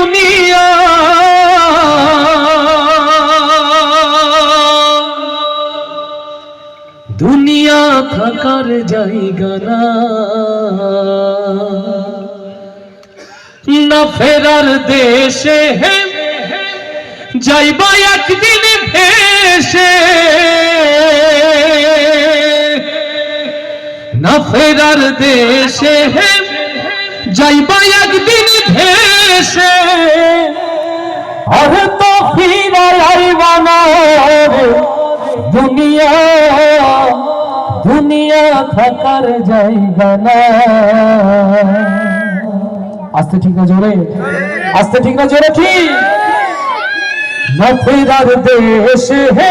দুনিয়া। দুনিয়া থাকার জায়গা না। না ফেরার দেশে যাইবা একদিন ভেসে। না ফেরার দেশে যাইবা একদিন আর তো ফিরা আইবা দুনিয়া দুনিয়া থাকার জায়গা না। আস্তে ঠিক না জোরে? আস্তে ঠিক না জোরে ঠিক? না ফেরার দেশে হে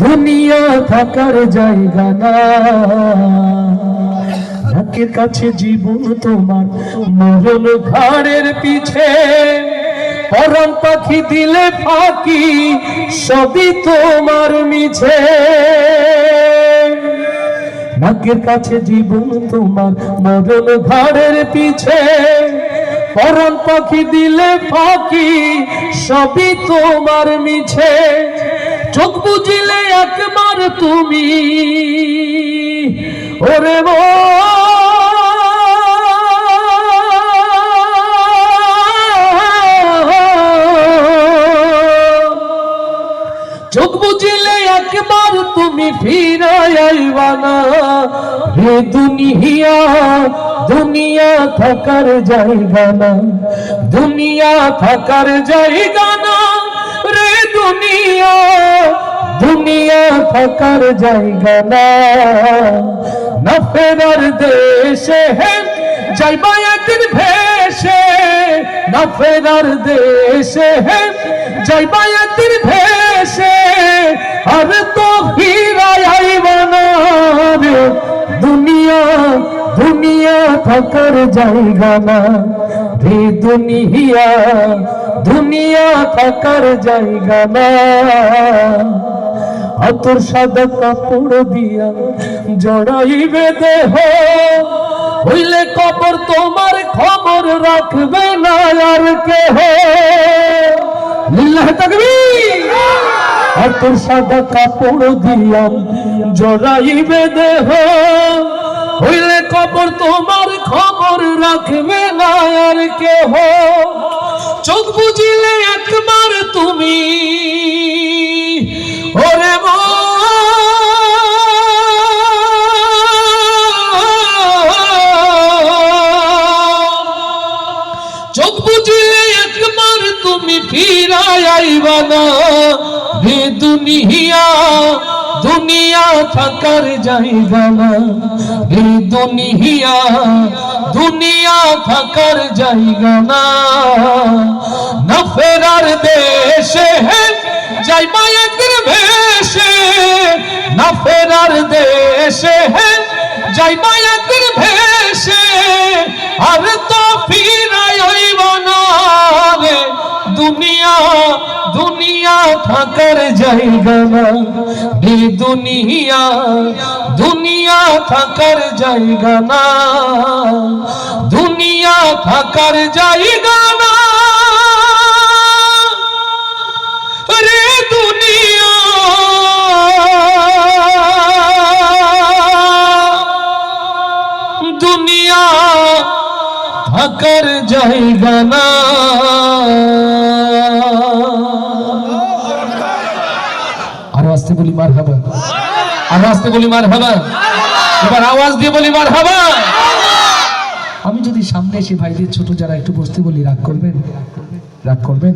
দুনিয়া থাকার জায়গা না। নাকের কাছে জীবন তোমার মরণ ঘাড়ের পিছে। পরম পাখি দিলে ফাঁকি, সবই তোমার মিছে। নাকের কাছে জীবন তোমার মরণ ঘাড়ের পিছে। পরন পাখি দিলে ফাঁকি, সবই তোমার মিছে। চোখ বুঝিলে একবার তুমি। ওরে চোখ বুঝিলে একবার তুমি ফিরাই আইবা না। দুনিয়া দুনিয়া থাকার জায়গা না। দুনিয়া থাকার জায়গা না। দুনিয়া দুনিয়া থাকার জায়গা না। না ফেরার দেশে হে যাইবা একদিন ভেসে। না দেশে যাইবা একদিন ভেসে। আর তো ফিরাই না দুনিয়া থাকার জায়গা না। রে দুনিয়া দুনিয়া থাকার জায়গা না। আতর সাদা কাপড় দিয়া জড়াইবে দেহ। হইলে কবর তোমার খবর রাখবে না আর কেহ। লিল্লাহ তাকবীর। আতর সাদা কাপড় দিয়া জড়াইবে দেহ। হইলে কবর তোমার রাখবে না আর কেহ। চোখ বুঝিলে একবার তুমি। ওরে চোখ বুঝিলে একবার তুমি ফিরাই আইবা না দুনিয়া। দুনিয়া থাকার জায়গা না। হে দুনিয়া দুনিয়া থাকার জায়গা না। না ফেরার দেশে হে যাইবা একদিন ভেসে না ফেরার দেশে হে যাইবা একদিন ভেসে আর তো ফিরাই না। দুনিয়া দুনিয়া থাকার জায়গা না রে দুনিয়া দুনিয়া থাকার জায়গা না দুনিয়া থাকার জায়গা না রে দুনিয়া দুনিয়া থাকার জায়গা না বলি মার হাবা আসতে বলি মার হাবা এবার আওয়াজ দিয়ে বলি মার হাবা আমি যদি সামনে এসে ভাইদের ছোট যারা একটু বসতে বলি, রাগ করবেন? রাগ করবেন?